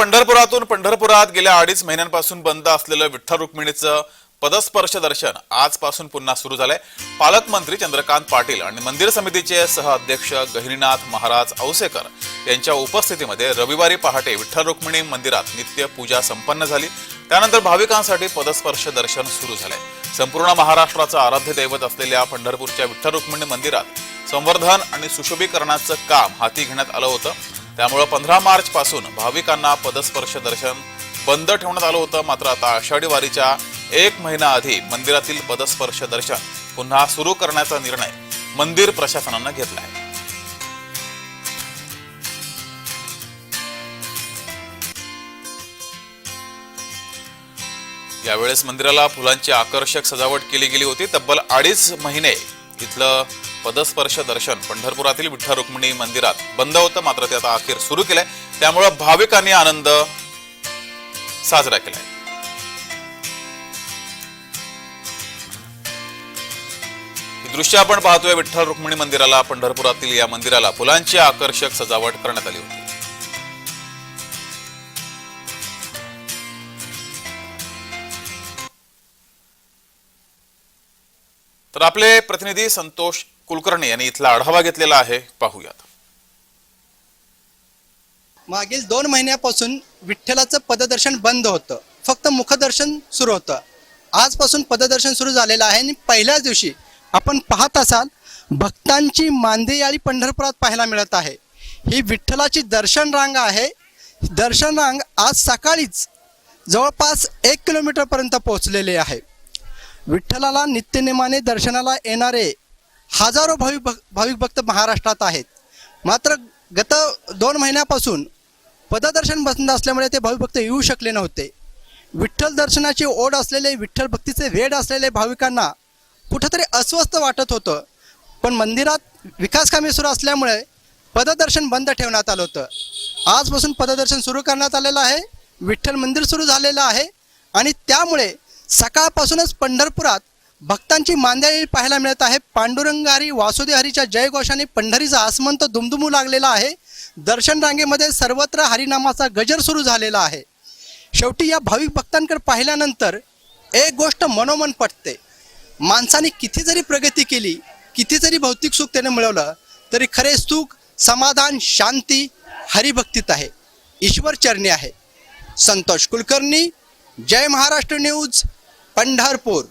पंढरपुरातून पंढरपुरात गेल्या अडीच महिन्यांपासून बंद असलेलं विठ्ठल रुक्मिणीचं पदस्पर्श दर्शन आजपासून पुन्हा सुरू झालंय. पालकमंत्री चंद्रकांत पाटील आणि मंदिर समितीचे सहअध्यक्ष गहिनीनाथ महाराज औसेकर यांच्या उपस्थितीमध्ये रविवारी पहाटे विठ्ठल रुक्मिणी मंदिरात नित्य पूजा संपन्न झाली. त्यानंतर भाविकांसाठी पदस्पर्श दर्शन सुरू झालंय. संपूर्ण महाराष्ट्राचं आराध्य दैवत असलेल्या पंढरपूरच्या विठ्ठल रुक्मिणी मंदिरात संवर्धन आणि सुशोभीकरणाचं काम हाती घेण्यात आलं होतं. त्यामुळं पंधरा मार्च पासून भाविकांना पदस्पर्श दर्शन बंद ठेवण्यात आलं होतं. मात्र आता आषाढी वारीच्या एक महिना आधी मंदिरातील पदस्पर्श दर्शन पुन्हा सुरू करण्याचा निर्णय मंदिर प्रशासनानं घेतला आहे यावेळेस मंदिराला फुलांची आकर्षक सजावट केली गेली होती. तब्बल अडीच महिने इथलं पदस्पर्श दर्शन. पंढरपुरातील विठ्ठल रुक्मिणी मंदिरात बंद होतं मात्र ते आता अखेर सुरू केलंय. त्यामुळं भाविकांनी आनंद साजरा केलाय. दृश्य आपण पाहतोय विठ्ठल रुक्मिणी मंदिराला पंढरपुरातील या मंदिराला. फुलांची आकर्षक सजावट करण्यात आली होती. तर आपले प्रतिनिधी संतोष कुलकर्णी यांनी इथला आढावा घेतलेला आहे. पाहूयात. मागील दोन महिन्यापासून विठ्ठलाचं पददर्शन बंद होतं. फक्त मुखदर्शन सुरू होतं. आजपासून पददर्शन सुरू झालेलं आहे आणि पहिल्याच दिवशी आपण पाहत असाल भक्तांची मांदेयाळी पंढरपुरात पाहायला मिळत आहे. ही विठ्ठलाची दर्शन रांग आहे. दर्शन रांग आज सकाळीच जवळपास एक किलोमीटरपर्यंत पोहोचलेली आहे. विठ्ठलाला नित्यनेमाने दर्शनाला येणारे हजारो भाविक भक भाविक भक्त महाराष्ट्रात आहेत. मात्र गत दोन महिन्यापासून पददर्शन बंद असल्यामुळे ते भाविक भक्त येऊ शकले नव्हते. विठ्ठल दर्शनाची ओढ असलेले विठ्ठल भक्तीचे वेड असलेले भाविकांना कुठंतरी अस्वस्थ वाटत होतं. पण मंदिरात विकासकामे सुरू असल्यामुळे पददर्शन बंद ठेवण्यात आलं होतं. आजपासून पददर्शन सुरू करण्यात आलेलं आहे. विठ्ठल मंदिर सुरू झालेलं आहे. आणि त्यामुळे सकाळपासूनच पंढरपुरात भक्तांची मांदियाळी पाहायला मिळत आहे. पांडुरंगारी वासुदेव हरीच्या जयघोषाने पंढरीचा आसमंत दुमदुमू लागलेला आहे. दर्शन रांगेमध्ये सर्वत्र हरिनामाचा गजर सुरू झालेला आहे. शेवटी या भाविक भक्तांकडे पाहिल्यानंतर एक गोष्ट मनोमन पटते. माणसाने किती जरी प्रगती केली किती जरी भौतिक सुख त्याने मिळवलं तरी खरे सुख समाधान शांती हरिभक्तीत आहे. ईश्वर चरणी आहे. संतोष कुलकर्णी जय महाराष्ट्र न्यूज पंढरपूर.